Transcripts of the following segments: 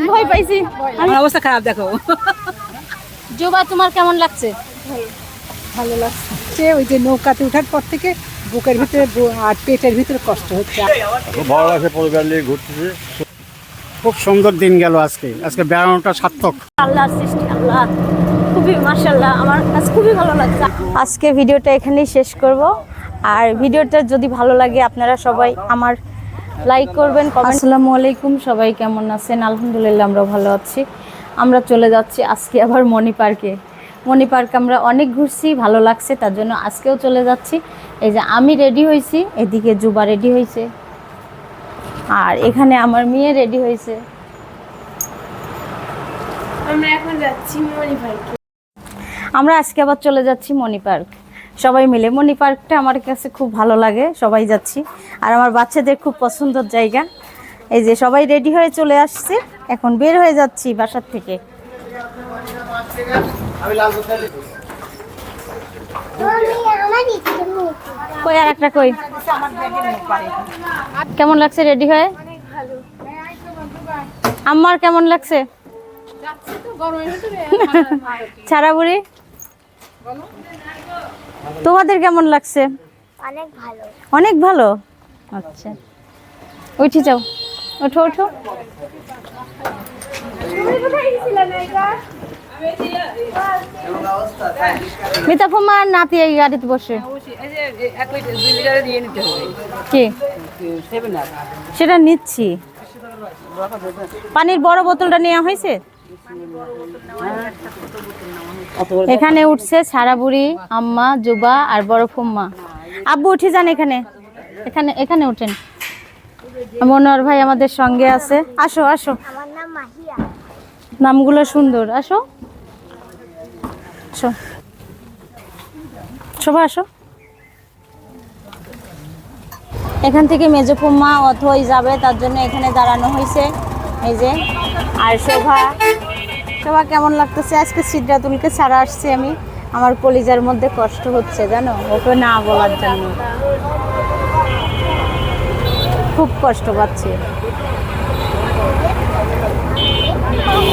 অনেক ভয় পাইছি। আমার অবস্থা খারাপ দেখো। জোবা তোমার কেমন লাগছে? ভালো লাগছে। ওই যে নৌকাতে ওঠার পর থেকে বুকের ভিতরে আর পেটের ভিতরে কষ্ট হচ্ছে। খুব ভালো লাগছে পরিবার নিয়ে ঘুরতেছি। খুব সুন্দর দিন গেল আজকে। আজকে বেড়ানোটা সার্থক। আল্লাহর সৃষ্টি আল্লাহ। খুবই মার্শাল্লাহ আমার কাছে খুবই ভালো লাগছে। আজকে ভিডিওটা এখানেই শেষ করব। আর ভিডিওটা যদি ভালো লাগে আপনারা সবাই আমার লাইক করবেন আসসালামু আলাইকুম সবাই কেমন আছেন? আলহামদুলিল্লাহ আমরা ভালো আছি। আমরা চলে যাচ্ছি আজকে আবার মণি পার্কে। মণি পার্ক আমরা অনেক ঘুরছি ভালো লাগছে তার জন্য আজকেও চলে যাচ্ছি। এই যে আমি রেডি হয়েছি এদিকে জুবা রেডি হয়েছে। আর এখানে আমার মেয়ে রেডি হয়েছে। আমরা এখন যাচ্ছি মণিপার্কে আমরা আজকে আবার চলে যাচ্ছি মণি পার্ক। সবাই মিলে। মণি পার্কটা আমার কাছে খুব ভালো লাগে সবাই যাচ্ছি। আর আমার বাচ্চাদের খুব পছন্দের জায়গা। এই যে সবাই রেডি হয়ে চলে আসছে এখন বের হয়ে যাচ্ছি বাসার থেকে। কই আর একটা কই? কেমন লাগছে রেডি হয়ে? আমার কেমন লাগছে? ছাড়া বুড়ি তোমাদের কেমন লাগছে? অনেক ভালো। অনেক ভালো? আচ্ছা। উঠে যাও। ওঠো ওঠো। মিতা ফুমা নাতি এই গাড়িতে বসে। কি? সেটা নিচ্ছি। পানির বড় বোতলটা নেওয়া হয়েছে? এখানে উঠছে সারা বুড়ি আম্মা জুবা আর বড় ফুম্মা। আব্বু উঠে যান এখানে। এখানে এখানে উঠেন। মনোয়ার ভাই আমাদের সঙ্গে আছে। আসো আসো। আমার নাম মাহিয়া। নামগুলো সুন্দর। আসো। আসো। শোভা আসো। এখান থেকে মেজপুম্মা অথই যাবে তার জন্য এখানে দাঁড়ানো হয়েছে এই যে আর শোভা। শোভা কেমন লাগতেছে? আজকে সিদ্ধাতুলকে ছাড়া আসছি আমি। আমার কলিজার মধ্যে কষ্ট হচ্ছে, জানো? ওকে না বলার জন্য। খুব কষ্ট পাচ্ছি।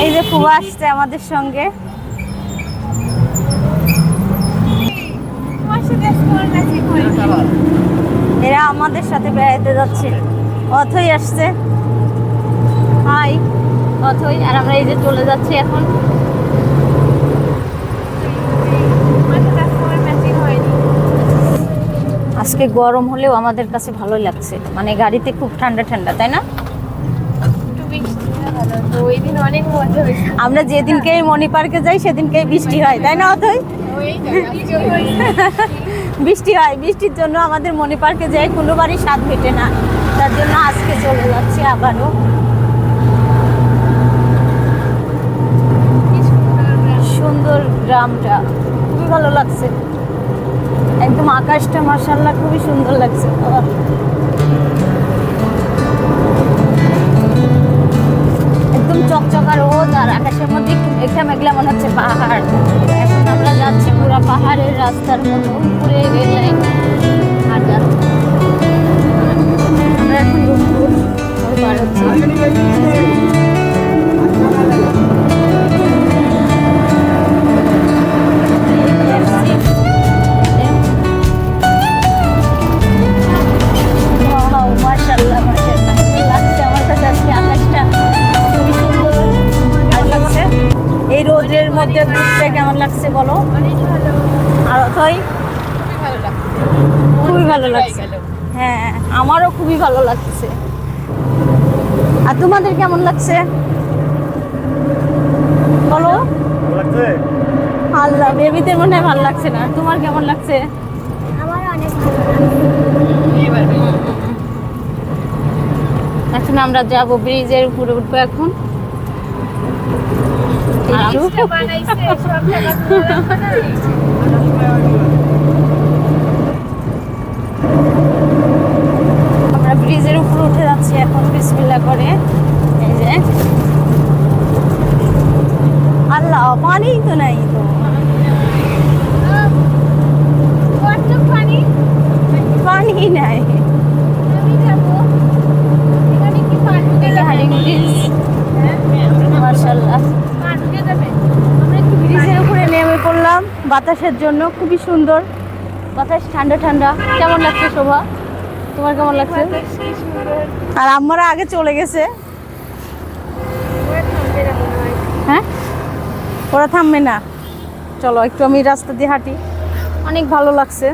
এই যে ফুবা আসছে আমাদের সঙ্গে। তোমার এরা আমাদের সাথে বেড়াতে যাচ্ছে। অথই আসছে। হাই। অথই আর আমরা এই যে চলে যাচ্ছি এখন। আজকে গরম হলেও আমাদের কাছে ভালোই লাগছে। মানে গাড়িতে খুব ঠান্ডা ঠান্ডা, তাই না? ভালো আমরা যেদিনকে মণি পার্কে যাই, সেদিনকে বৃষ্টি হয়, তাই না অথই? বৃষ্টি হয়, বৃষ্টির জন্য আমাদের মণি পার্কে যাই কোনোবারই স্বাদ মেটে না। তার জন্য আজকে চলে যাচ্ছি আবারও কি সুন্দর গ্রাম। সুন্দর গ্রামটা, খুবই ভালো লাগছে। একদম আকাশটা মার্শাল্লাহ খুবই সুন্দর লাগছে। একদম চকচকা রোদ আর আকাশের মধ্যে মেঘলা মেঘলা মনে হচ্ছে পাহাড়। এখন আমরা যাচ্ছি পুরো পাহাড়ের রাস্তার মতো উপরে লাইন। আর যাচ্ছি। আমরা এখন রূপপুর পার হচ্ছি। লাগছে আর তোমাদের কেমন লাগছে? বলো। আল্লাহ বেবিদের মনে হয় ভালো লাগছে না। তোমার কেমন লাগছে? আমার অনেক ভালো এখন আমরা যাব ব্রিজের উপরে উঠবো এখন। বানাইছে, এখন বিসমিল্লা করে। এই যে। আল্লাহ, পানি তো নাই তো। পানি নাই। ব্রিজের উপরে নেমে পড়লাম। বাতাসের জন্য খুবই সুন্দর। বাতাস ঠান্ডা ঠান্ডা। কেমন লাগছে শোভা? তোমার কেমন লাগছে? আর আম্মারা আগে চলে গেছে। হ্যাঁ? ওরা থামবে না। চলো, একটু আমি রাস্তা দিয়ে হাঁটি। অনেক ভালো লাগছে।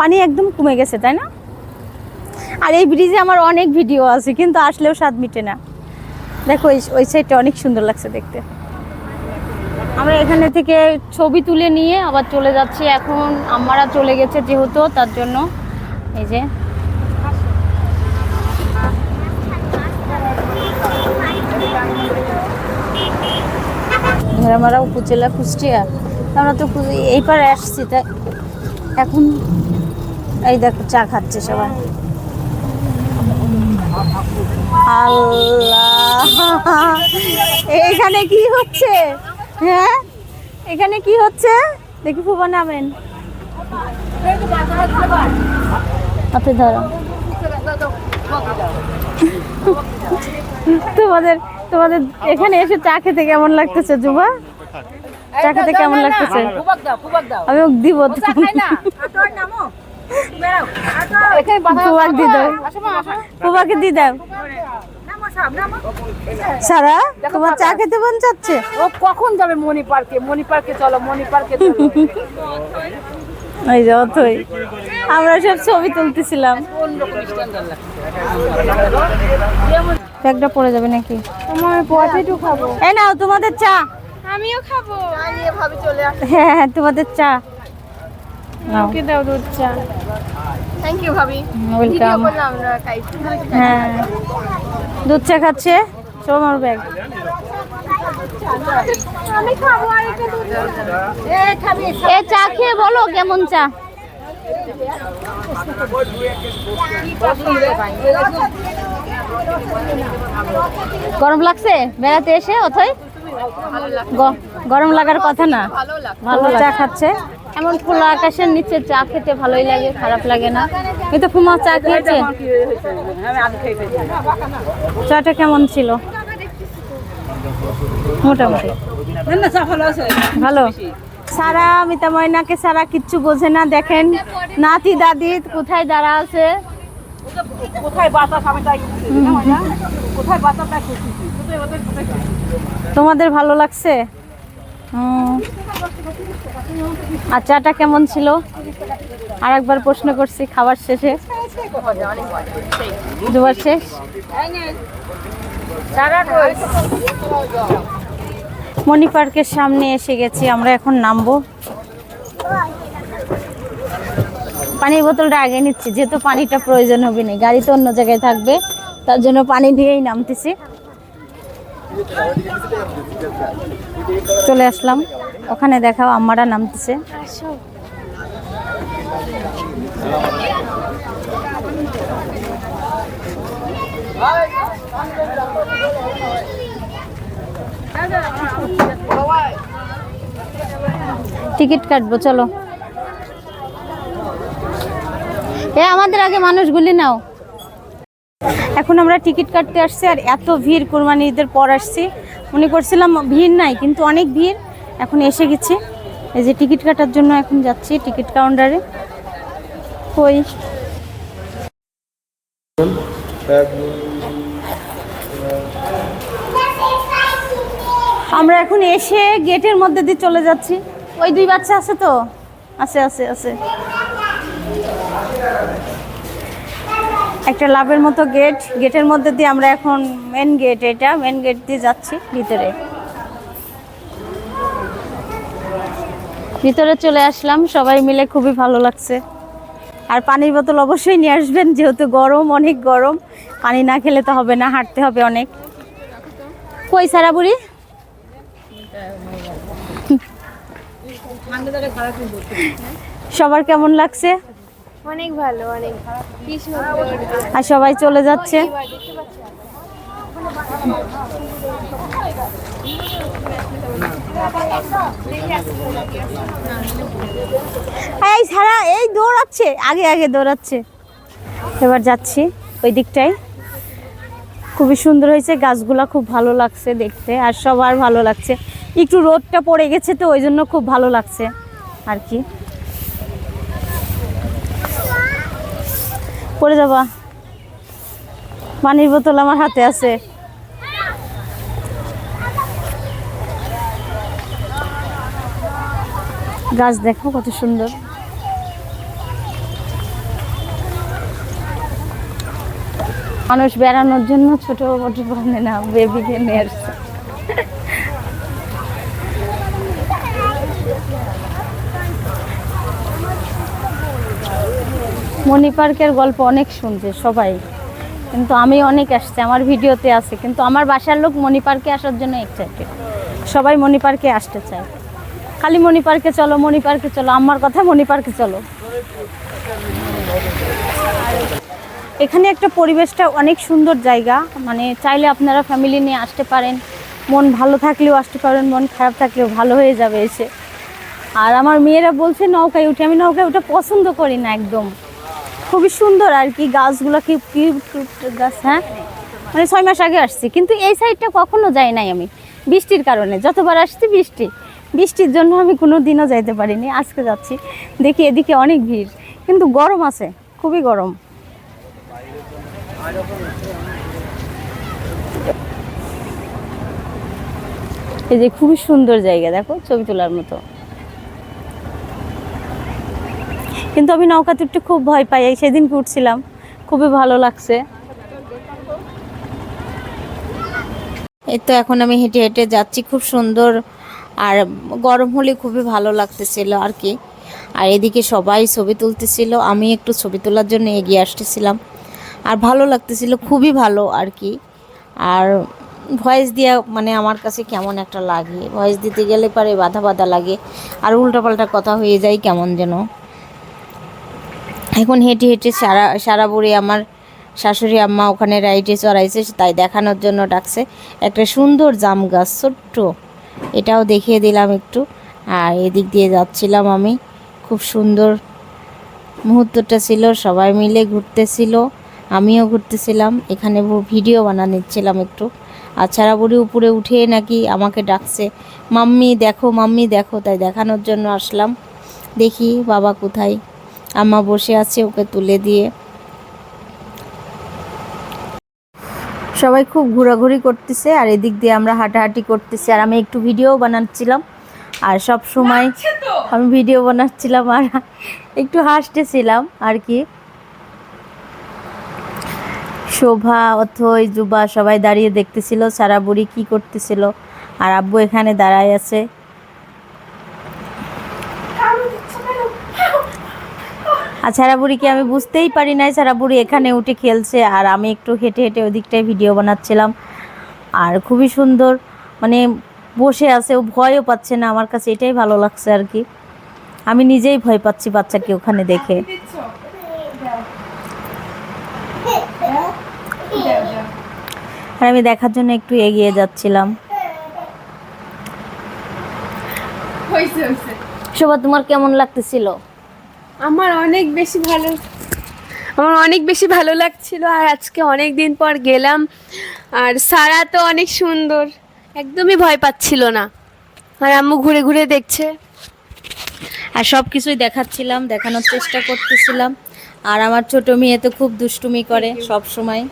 পানি একদম কমে গেছে, তাই না? আর এই ব্রিজে আমার অনেক ভিডিও আছে, কিন্তু আসলেও স্বাদ মিটে না। দেখো ওই ওই সাইডটা অনেক সুন্দর লাগছে দেখতে। আমরা এখানে থেকে ছবি তুলে নিয়ে আবার চলে যাচ্ছি। এখন আমারা চলে গেছে যেহেতু, তার জন্য এই যে। ভেড়ামারা উপজেলা কুষ্টিয়া। আমরা তো এইবার আসছি, তাই এখন এই দেখো, চা খাচ্ছে সবাই। আল্লাহ! এখানে কি হচ্ছে? হ্যাঁ? এখানে কি হচ্ছে? দেখি ফুবা নামেন। হাতে ধরো। তোমাদের তোমাদের এখানে এসে চা খেতে কেমন লাগতেছে জুবা? চা খেতে কেমন লাগতেছে? আমি দিব ফুবাকে দিয়ে দাও। ফুবাকে দিয়ে দাও। সারা তোমার চা খেতে মন চাচ্ছে? ও কখন যাবে মণি পার্কে? মণি পার্কে চলো মণি পার্কে চলো। ওই যে অথই আমরা সব ছবি তুলতেছিলাম। ব্যাগটা পড়ে যাবে নাকি? আমার পটেটো খাব। এই নাও তোমাদের চা। আমিও খাব। চলে আস হ্যাঁ হ্যাঁ তোমাদের চা। দাও দুধ চা। থ্যাংক ইউ ভাবি। ওয়েলকাম আমরা হ্যাঁ। দুধ চা খাচ্ছে? তোমার ব্যাগ। আমি খাব আর একটা দুধ এ চা খেয়ে বলো কেমন চা? গরম লাগছে? বেড়াতে এসে অথই? গরম লাগার কথা না। ভালো চা খাচ্ছে। এমন খোলা আকাশের নিচে চা খেতে ভালোই লাগে খারাপ লাগে না। কিন্তু ফুমা চা খেয়েছে। চাটা কেমন ছিল? মোটামুটি। ভালো? সারা মিতা ময়নাকে সারা কিচ্ছু বোঝে না দেখেন। নাতি দাদি কোথায় দাঁড়া আছে? তোমাদের ভালো লাগছে। আর চাটা কেমন ছিল? আর একবার প্রশ্ন করছি, খাবার শেষে। দুবার শেষ? মণি পার্কের সামনে এসে গেছি, আমরা এখন নামবো। পানির বোতলটা আগে নিচ্ছি, যেহেতু পানিটা প্রয়োজন হবে না, গাড়ি তো অন্য জায়গায় থাকবে, তার জন্য পানি দিয়েই নামতেছি। চলে আসলাম। ওখানে দেখাও আম্মারা নামতেছে। টিকিট কাটবো, চলো। এ, আমাদের আগে মানুষগুলি নাও। এখন আমরা টিকিট কাটতে আসছি আর এত ভিড় কোরবানি ঈদের পর আসছি। মনে করছিলাম ভিড় নাই, কিন্তু অনেক ভিড় এখন এসে গেছি। এই যে টিকিট কাটার জন্য এখন যাচ্ছি টিকিট কাউন্টারে। কই? আমরা এখন এসে গেটের মধ্যে দিয়ে চলে যাচ্ছি। ওই দুই বাচ্চা আছে তো? আছে আছে আছে। একটা লাভের মতো গেট গেটের মধ্যে দিয়ে আমরা এখন মেন গেট এটা মেন গেট দিয়ে যাচ্ছি ভিতরে। ভিতরে চলে আসলাম, সবাই মিলে খুবই ভালো লাগছে। আর পানির বোতল অবশ্যই নিয়ে আসবেন, যেহেতু গরম, অনেক গরম। পানি না খেলে তো হবে না, হাঁটতে হবে অনেক। কই সারা বুড়ি? সবার কেমন লাগছে? অনেক ভালো, অনেক আর সবাই চলে যাচ্ছে। এই সারা, এই দৌড়াচ্ছে। আগে আগে দৌড়াচ্ছে। এবার যাচ্ছি ওই দিকটায়। খুবই সুন্দর হয়েছে, গাছগুলা খুব ভালো লাগছে দেখতে, আর সবার ভালো লাগছে। একটু রোদটা পড়ে গেছে তো, ওই জন্য খুব ভালো লাগছে আর কি। পড়ে যাবা। পানির বোতল আমার হাতে আছে। গাছ দেখো কত সুন্দর। মানুষ বেড়ানোর জন্য ছোট বটি বানে না বেবিকে নিয়ে আসছে। মণি পার্কের গল্প অনেক শুনছে সবাই। কিন্তু আমি অনেক আসছে, আমার ভিডিওতে আছে, কিন্তু আমার বাসার লোক মণি পার্কে আসার জন্য এক্সাইটেড সবাই মণি পার্কে আসতে চায়। খালি মণি পার্কে চলো মণি পার্কে চলো, আমার কথা মণি পার্কে চলো। এখানে একটা পরিবেশটা অনেক সুন্দর জায়গা মানে চাইলে আপনারা ফ্যামিলি নিয়ে আসতে পারেন। মন ভালো থাকলেও আসতে পারেন, মন খারাপ থাকলেও ভালো হয়ে যাবে এসে। আর আমার মেয়েরা বলছে, নৌকায় উঠে। আমি নৌকায় উঠে পছন্দ করি না একদম। খুবই সুন্দর আর কি গাছগুলো, কি গাছ হ্যাঁ? মানে ছয় মাস আগে আসছি, কিন্তু এই সাইডটা কখনো যাই নাই আমি। বৃষ্টির কারণে, যতবার আসছি বৃষ্টি। বৃষ্টির জন্য আমি কোনো দিনও যাইতে পারিনি, আজকে যাচ্ছি। দেখি এদিকে অনেক ভিড়, কিন্তু গরম আছে, খুবই গরম। এই যে খুবই সুন্দর জায়গা, দেখো, ছবি তোলার মতো। কিন্তু আমি নৌকাতে একটু খুব ভয় পাই সেদিন উঠছিলাম। খুবই ভালো লাগছে। এই তো এখন আমি হেঁটে হেঁটে যাচ্ছি, খুব সুন্দর। আর গরম হলে খুবই ভালো লাগতেছিল আর কি। আর এদিকে সবাই ছবি তুলতেছিল, আমি একটু ছবি তোলার জন্য এগিয়ে আসতেছিলাম। আর ভালো লাগতেছিল, খুবই ভালো আর কি। আর ভয়েস দেওয়া মানে আমার কাছে কেমন একটা লাগে। ভয়েস দিতে গেলে পরে বাধা বাধা লাগে, আর উল্টাপাল্টা কথা হয়ে যায় কেমন যেন। এখন হেঁটে হেঁটে সারা সারা বুড়ি আমার শাশুড়ি আম্মা ওখানে রাইডে চড়াইছে, তাই দেখানোর জন্য ডাকছে। একটা সুন্দর জাম গাছ, ছোট্ট। এটাও দেখিয়ে দিলাম একটু। আর এদিক দিয়ে যাচ্ছিলাম আমি। খুব সুন্দর মুহূর্তটা ছিল, সবাই মিলে ঘুরতেছিল, আমিও ঘুরতেছিলাম। এখানে ভিডিও বানা নিচ্ছিলাম একটু। আর ছাড়া বুড়ি উপরে উঠে নাকি আমাকে ডাকছে, মাম্মি দেখো মাম্মি দেখো। তাই দেখানোর জন্য আসলাম। দেখি বাবা কোথায়। আম্মা বসে আছে ওকে তুলে দিয়ে। সবাই খুব ঘোরাঘুরি করতেছে আর এদিক দিয়ে আমরা হাঁটাহাঁটি করতেছি আর আমি একটু ভিডিও বানাচ্ছিলাম। আর সব সময় আমি ভিডিও বানাচ্ছিলাম আর একটু হাসতেছিলাম আর কি। শোভা অথই জুবা সবাই দাঁড়িয়ে দেখতেছিল সারা বুড়ি কি করতেছিল। আর আব্বু এখানে দাঁড়ায় আছে। আর ছাড়া বুড়িকে আমি বুঝতেই পারি নাই ছাড়া বুড়ি এখানে উঠে খেলছে আর আমি একটু হেঁটে হেঁটে ওদিকটায় ভিডিও বানাচ্ছিলাম। আর খুবই সুন্দর মানে বসে আছে ও ভয়ও পাচ্ছে না আমার কাছে এটাই ভালো লাগছে আর কি। আমি নিজেই ভয় পাচ্ছি বাচ্চাকে ওখানে দেখে। আর আমি দেখার জন্য একটু এগিয়ে যাচ্ছিলাম। শোভা তোমার কেমন লাগতেছিল? আমার অনেক বেশি ভালো আমার অনেক বেশি ভালো লাগছিল আর আজকে অনেক দিন পর গেলাম। আর সারা তো অনেক সুন্দর। একদমই ভয় পাচ্ছিল না। আর আম্মু ঘুরে ঘুরে দেখছে। আর সব কিছুই দেখাচ্ছিলাম দেখানোর চেষ্টা করতেছিলাম। আর আমার ছোট মেয়ে তো খুব দুষ্টুমি করে সব সময়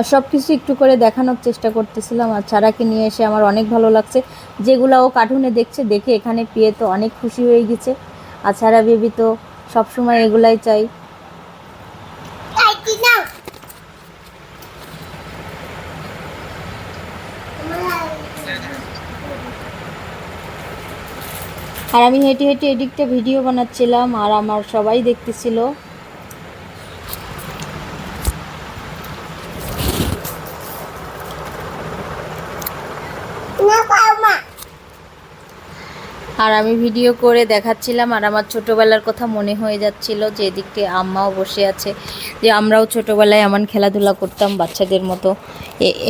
আর সব কিছু একটু করে দেখানোর চেষ্টা করতেছিলাম আর ছাড়াকে নিয়ে এসে আমার অনেক ভালো লাগছে। যেগুলো ও কার্টুনে দেখছে, দেখে এখানে পেয়ে তো অনেক খুশি হয়ে গেছে। আর ছাড়া বেবি তো সবসময় এগুলাই চাই। আর আমি হেঁটে হেঁটে এদিকটা ভিডিও বানাচ্ছিলাম আর আমার সবাই দেখতেছিল। আর আমি ভিডিও করে দেখাচ্ছিলাম আর আমার ছোটোবেলার কথা মনে হয়ে যাচ্ছিল যে এদিকটি আম্মাও বসে আছে, যে আমরাও ছোটোবেলায় এমন খেলাধুলা করতাম বাচ্চাদের মতো।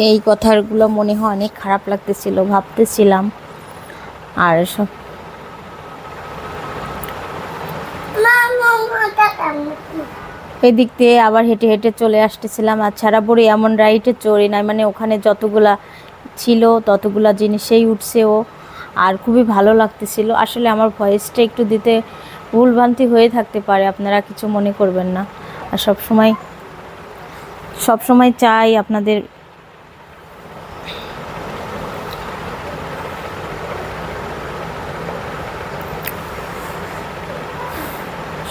এই কথাগুলো মনে হয় অনেক খারাপ লাগতেছিল, ভাবতেছিলাম। আর সব এদিক দিয়ে আবার হেঁটে হেঁটে চলে আসতেছিলাম। আর ছাড়া পড়ে এমন রাইটে চড়ি নাই মানে ওখানে যতগুলা ছিল, ততগুলা জিনিসেই উঠছে ও। আর খুবই ভালো লাগতেছিল। আসলে আমার ভয়েসটা একটু দিতে ভুলভ্রান্তি হয়ে থাকতে পারে, আপনারা কিছু মনে করবেন না। আর সব সময় সব সময় চাই আপনাদের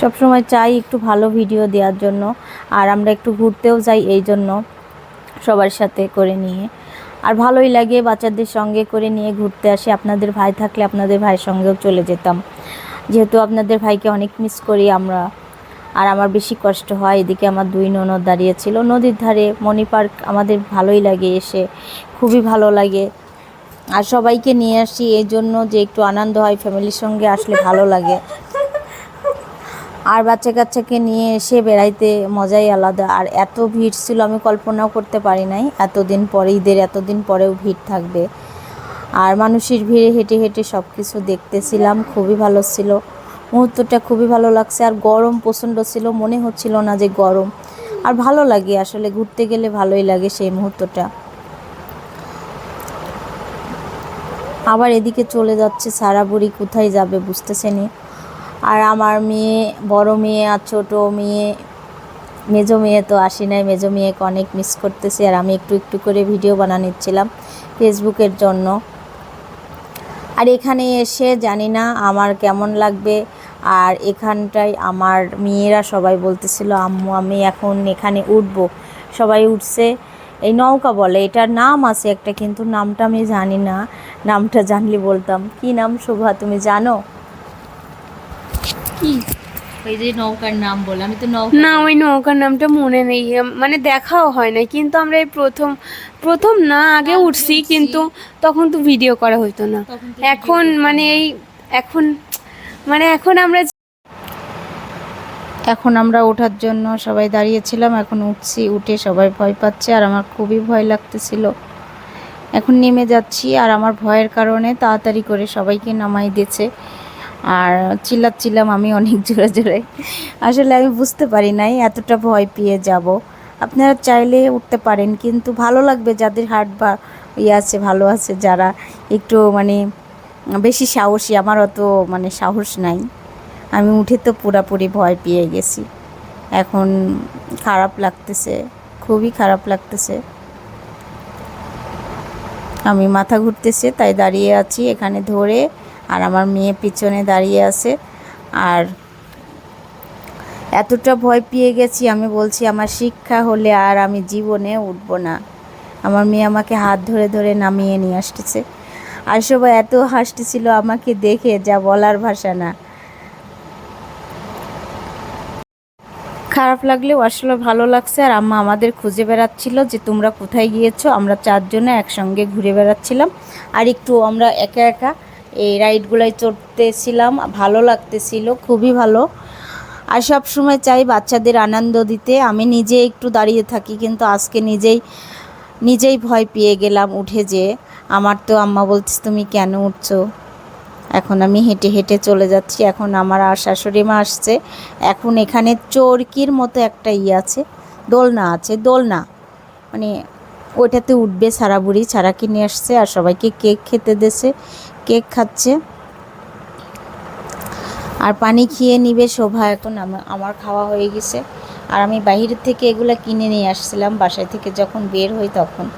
সব সময় চাই একটু ভালো ভিডিও দেওয়ার জন্য। আর আমরা একটু ঘুরতেও যাই এই জন্য সবার সাথে করে নিয়ে। আর ভালোই লাগে বাচ্চাদের সঙ্গে করে নিয়ে ঘুরতে আসি। আপনাদের ভাই থাকলে আপনাদের ভাইয়ের সঙ্গেও চলে যেতাম। যেহেতু আপনাদের ভাইকে অনেক মিস করি আমরা। আর আমার বেশি কষ্ট হয়। এদিকে আমার দুই ননদ দাঁড়িয়েছিল নদীর ধারে মণি পার্ক আমাদের ভালোই লাগে এসে। খুবই ভালো লাগে। আর সবাইকে নিয়ে আসি। এই জন্য যে একটু আনন্দ হয় ফ্যামিলির সঙ্গে আসলে ভালো লাগে। আর বাচ্চা কাচ্চাকে নিয়ে এসে বেড়াইতে মজাই আলাদা। আর এত ভিড় ছিল, আমি কল্পনাও করতে পারি নাই, এতদিন পরে, ঈদের এতদিন পরেও ভিড় থাকবে। আর মানুষের ভিড়ে হেঁটে হেঁটে সব কিছু দেখতেছিলাম, খুবই ভালো ছিল। মুহূর্তটা খুবই ভালো লাগছে, আর গরম প্রচণ্ড ছিল, মনে হচ্ছিল না যে গরম। আর ভালো লাগে, আসলে ঘুরতে গেলে ভালোই লাগে সেই মুহূর্তটা। আবার এদিকে চলে যাচ্ছে সারা বুড়ি কোথায় যাবে বুঝতেছে বুঝতেছেনি আর আমার মেয়ে, বড় মেয়ে আর ছোট মেয়ে, মেজো মেয়ে তো আসি নাই, মেজো মেয়েকে অনেক মিস করতেছি আর আমি একটু একটু করে ভিডিও বানা নিচ্ছিলাম ফেসবুকের জন্য। আর এখানে এসে জানি না আমার কেমন লাগবে আর এখানটায় আমার মেয়েরা সবাই বলতেছিল, আম্মু, আমি এখন এখানে উঠবো। সবাই উঠছে। এই নৌকা বলে, এটার নাম আছে একটা, কিন্তু নামটা আমি জানি না। নামটা জানলে বলতাম, কি নাম শোভা, তুমি জানো? কি? ওই যে নৌকার নাম বলে আমি তো নৌকা না ওই নৌকার নামটা মনে নেই। মানে দেখাও হয় না কিন্তু আমরা এই প্রথম প্রথম না আগে উঠছি কিন্তু তখন তো ভিডিও করা হতো না। এখন মানে এই এখন মানে এখন আমরা এখন আমরা ওঠার জন্য সবাই দাঁড়িয়েছিলাম এখন উঠছি উঠে সবাই ভয় পাচ্ছে আর আমার খুবই ভয় লাগতেছিল। এখন নেমে যাচ্ছি আর আমার ভয়ের কারণে তাড়াতাড়ি করে সবাইকে নামাই দিয়েছে। আর চিল্লাচ্ছিলাম আমি অনেক জোরে জোরে। আসলে আমি বুঝতে পারি নাই এতটা ভয় পেয়ে যাব। আপনারা চাইলে উঠতে পারেন, কিন্তু ভালো লাগবে যাদের হার্ট বা ইয়ে আছে, ভালো আছে যারা একটু মানে বেশি সাহসী। আমার অত মানে সাহস নাই। আমি উঠে তো পুরাপুরি ভয় পেয়ে গেছি। এখন খারাপ লাগতেছে, খুবই খারাপ লাগতেছে। আমি মাথা ঘুরতেছে, তাই দাঁড়িয়ে আছি এখানে ধরে। আর আমার মেয়ে পিছনে দাঁড়িয়ে আছে। আর এতটা ভয় পেয়ে গেছি, আমি বলছি, আমার শিক্ষা হলে আর আমি জীবনে উঠবো না। আমার মেয়ে আমাকে হাত ধরে ধরে নামিয়ে নিয়ে আসতেছে। আর সবাই এত হাসতেছিল আমাকে দেখে, যা বলার ভাষা না। খারাপ লাগলেও আসলে ভালো লাগছে। আর আম্মা আমাদের খুঁজে বেড়াচ্ছিল যে, তোমরা কোথায় গিয়েছো? আমরা চারজনে একসঙ্গে ঘুরে বেড়াচ্ছিলাম। আর একটু আমরা একা একা এই রাইডগুলোয় চড়তেছিলাম, ভালো লাগতেছিল, খুবই ভালো। আর সব সময় চাই বাচ্চাদের আনন্দ দিতে। আমি নিজে একটু দাঁড়িয়ে থাকি, কিন্তু আজকে নিজেই নিজেই ভয় পেয়ে গেলাম উঠে যে, আমার তো আম্মা বলছিস তুমি কেন উঠছো? এখন আমি হেঁটে হেঁটে চলে যাচ্ছি। এখন আমার আর শাশুড়ি মা আসছে। এখন এখানে চরকির মতো একটা ইয়ে আছে, দোলনা আছে, দোলনা। মানে ওইটাতে উঠবে সারা বুড়ি ছাড়া কিনে আসছে, আর সবাইকে কেক খেতে দেছে। কেক খাচ্ছে। আর পানি খেয়ে নিবে শোভা, এখন আমা- আমার খাওয়া হয়ে গেছে। আর আমি বাইরে থেকে এগুলো কিনে নিয়ে আসছিলাম, বাসায় থেকে যখন বের হই তখন।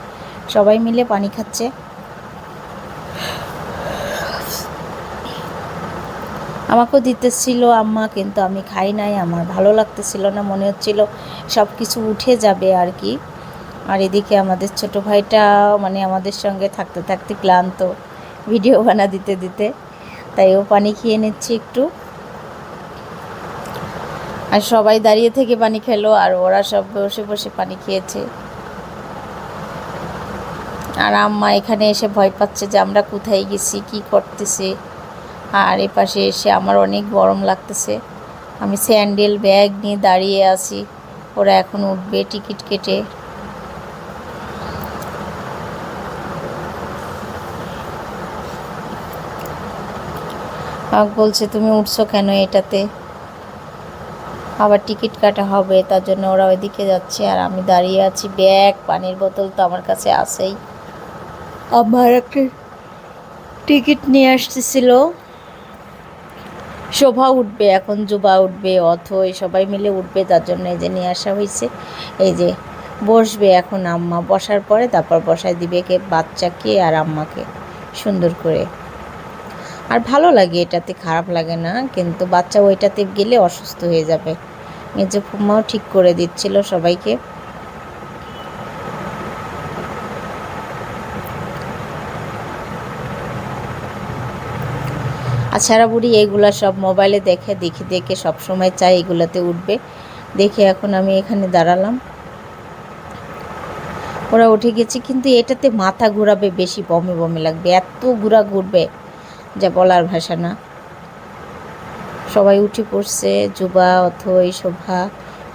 সবাই মিলে পানি খাচ্ছে। আমাকেও দিতেছিল, আম্মা, কিন্তু আমি খাই নাই, আমার ভালো লাগতেছিল না, মনে হচ্ছিল সব কিছু উঠে যাবে আর কি। আর এদিকে আমাদের ছোট ভাইটা মানে আমাদের সঙ্গে থাকতে থাকতে ক্লান্ত। ভিডিও বানা দিতে দিতে। তাই ও পানি খেয়ে নিচ্ছে একটু। আর সবাই দাঁড়িয়ে থেকে পানি খেলো, আর ওরা সব বসে বসে পানি খেয়েছে। আর আম্মা এখানে এসে ভয় পাচ্ছে যে আমরা কোথায় গেছি, কি করতেছে। আর এ পাশে এসে আমার অনেক গরম লাগতেছে। আমি স্যান্ডেল, ব্যাগ নিয়ে দাঁড়িয়ে আছি। ওরা এখন উঠবে টিকিট কেটে। আমাকে বলছে তুমি উঠছো কেন এটাতে? আবার টিকিট কাটা হবে তার জন্য ওরা ওইদিকে যাচ্ছে আর আমি দাঁড়িয়ে আছি। ব্যাগ পানির বোতল তো আমার কাছে আছেই। আমার একটা টিকিট নিয়ে আসতেছিল। শোভা উঠবে এখন জুবা উঠবে অথই সবাই মিলে উঠবে তার জন্য এই যে নিয়ে আসা হয়েছে এই যে বসবে এখন আম্মা বসার পরে তারপর বসায় দিবে কে বাচ্চাকে আর আম্মাকে সুন্দর করে। আর ভালো লাগে এটাতে, খারাপ লাগে না। কিন্তু বাচ্চা ওইটাতে গেলে অসুস্থ হয়ে যাবে। মেজো ফুম্মাও ঠিক করে দিচ্ছিল সবাইকে। আর বুড়ি এইগুলা সব মোবাইলে দেখে দেখে দেখে সব সময় চাই এগুলাতে উঠবে। দেখে এখন আমি এখানে দাঁড়ালাম। ওরা উঠে গেছে, কিন্তু এটাতে মাথা ঘোরাবে বেশি, বমি বমি লাগবে। এত ঘোরা ঘুরবে। যা বলার ভাষা না। সবাই উঠে পড়ছে যুবা অথই, শোভা,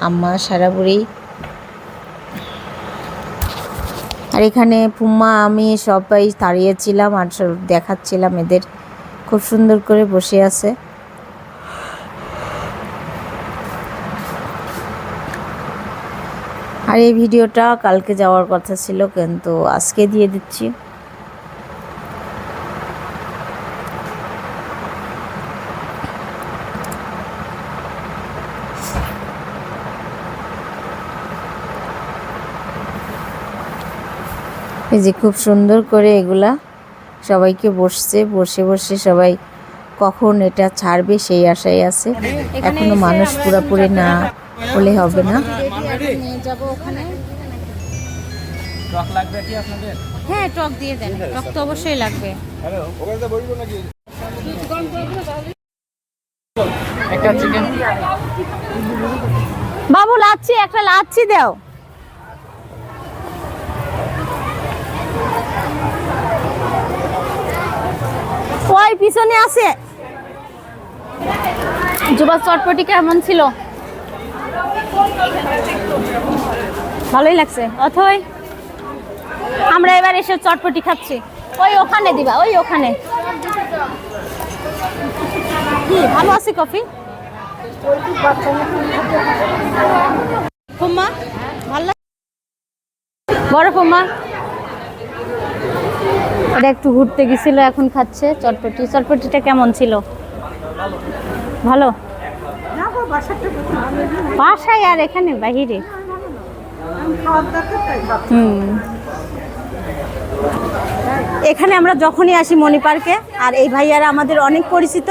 আম্মা, সারা বুড়ি। আর এখানে পুম্মা, আমি সবাই দাঁড়িয়েছিলাম আর দেখাচ্ছিলাম এদের। খুব সুন্দর করে বসে আছে। আর এই ভিডিওটা কালকে যাওয়ার কথা ছিল, কিন্তু আজকে দিয়ে দিচ্ছি। এই যে খুব সুন্দর করে এগুলা সবাইকে বসছে বসে বসে সবাই কখন এটা ছাড়বে সেই আশায় আছে। এখনও মানুষ পুরোপুরি না হলে হবে না। হ্যাঁ টক দিয়ে দেন। টক তো অবশ্যই লাগবে। বাবু লাচ্ছি একটা লাচ্ছি দাও। পিছনে আছে। জুবা চটপটি কেমন ছিল? ভালোই লাগছে। অথই, আমরা এবার এসে চটপটি খাচ্ছি। ওই ওখানে দিবা, ওই ওখানে। কি, ভালো আছে কফি? ফুম্মা, ভালো বড় ফুম্মা। ওটা একটু ঘুরতে গেছিল, এখন খাচ্ছে চটপটি। চটপটিটা কেমন ছিল? ভালো? বাসায় আর এখানে, বাহিরে? এখানে আমরা যখনই আসি মণি পার্কে, আর এই ভাইয়ারা আমাদের অনেক পরিচিত,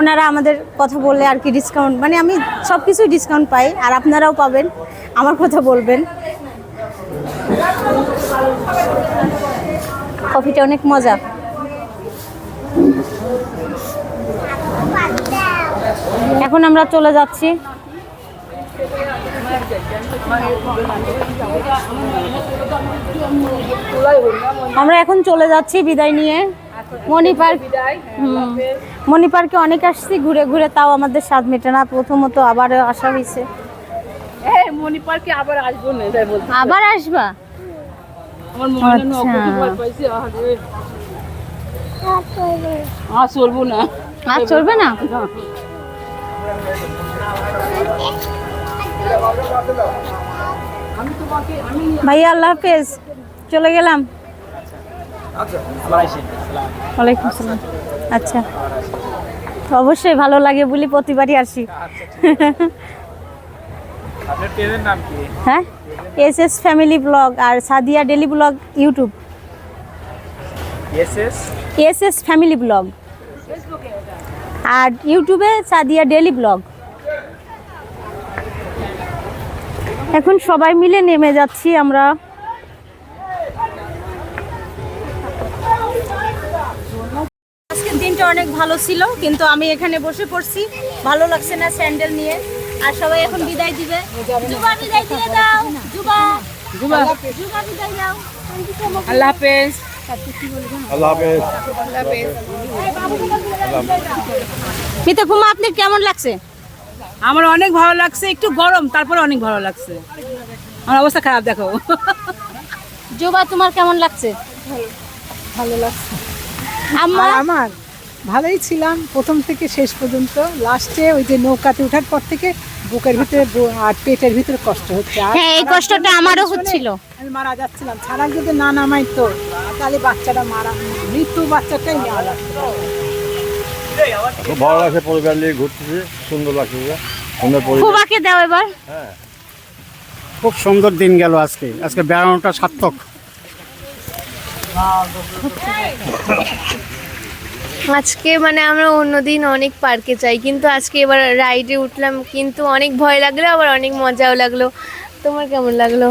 ওনারা আমাদের কথা বললে আর কি ডিসকাউন্ট মানে আমি সব কিছুই ডিসকাউন্ট পাই, আর আপনারাও পাবেন, আমার কথা বলবেন। কফিটা অনেক মজা। এখন আমরা চলে যাচ্ছি। আমরা এখন চলে যাচ্ছি বিদায় নিয়ে। মণি পার্ক মণি পার্কে অনেক আসছি ঘুরে ঘুরে তাও আমাদের স্বাদ মেটে না প্রথমত আবার আসা হয়েছে। মনি পার্কে আবার আসব না আবার আসবা আমার মনে না আচ্ছা। কত ভয় পাইছে আরে আর চলবো না। আর চলবে না? ভাইয়া আল্লাহ হাফেজ। চলে গেলাম। ওয়ালাইকুম আসসালাম আচ্ছা। অবশ্যই ভালো লাগে বলি প্রতিবারই আসি। আপনার ট্রেনের নাম কি? হ্যাঁ? এস এস ফ্যামিলি ব্লগ আর Sadia daily vlog YouTube. S S S S family vlog. আর ইউটিউবে সাদিয়া ডেলি ব্লগ। এখন সবাই মিলে নেমে যাচ্ছি আমরা। আজকের দিনটা অনেক ভালো ছিল কিন্তু আমি এখানে বসে পড়ছি। ভালো লাগছে না স্যান্ডেল নিয়ে। আর সবাই এখন বিদায় দিবে। জুবা বিদায় দিয়ে দাও জুবা জুবা জুবা বিদায় দাও। আল্লাহ হাফেজ। মিতা ফুমা আপনি কেমন লাগছে? আমার অনেক ভালো লাগছে একটু গরম তারপরে অনেক ভালো লাগছে। আমার অবস্থা খারাপ দেখো। জোবা তোমার কেমন লাগছে? ভালো লাগছে। আম্মা? আমার ভালোই ছিলাম প্রথম থেকে শেষ পর্যন্ত। লাস্টে ওই যে নৌকাতে ওঠার পর থেকে বুকের ভিতরে আর পেটের ভিতরে কষ্ট হচ্ছে। আর হ্যাঁ, এই কষ্টটা আমারও হচ্ছিল। আমি মারা যাচ্ছিলাম ছাড়া যদি না নামাই তো তাহলে বাচ্চাটা মারা মৃত্যু বাচ্চাটাই নেওয়া লাগতো খুব ভালো লাগছে পরিবার নিয়ে ঘুরতেছি সুন্দর লাগছে সুন্দর ফুবাকে দাও এবার। খুব সুন্দর দিন গেল আজকে। আজকে বেড়ানোটা সার্থক। আজকে মানে আমরা অন্যদিন অনেক পার্কে যাই কিন্তু আজকে এবার রাইডে উঠলাম কিন্তু অনেক ভয় লাগল আবার অনেক মজাও লাগল। তোমার কেমন লাগল?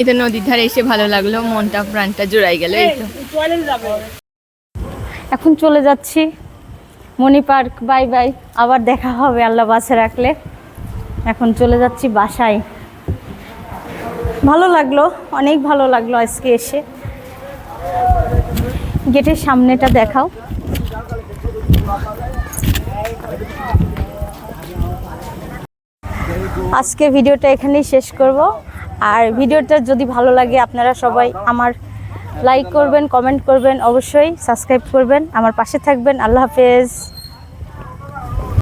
এটা নদীর ধারে এসে ভালো লাগল মনটা প্রাণটা জোড়াই গেল এখন চলে যাচ্ছি মণি পার্ক বাই বাই আবার দেখা হবে আল্লাহ বাসে রাখলে। এখন চলে যাচ্ছি বাসায়। ভালো লাগল অনেক ভালো লাগল আজকে এসে। গেটের সামনেটা দেখাও। আজকে ভিডিওটা এখানেই শেষ করব। আর ভিডিওটা যদি ভালো লাগে, আপনারা সবাই আমার লাইক করবেন কমেন্ট করবেন, অবশ্যই সাবস্ক্রাইব করবেন। আমার পাশে থাকবেন। আল্লাহ হাফেজ।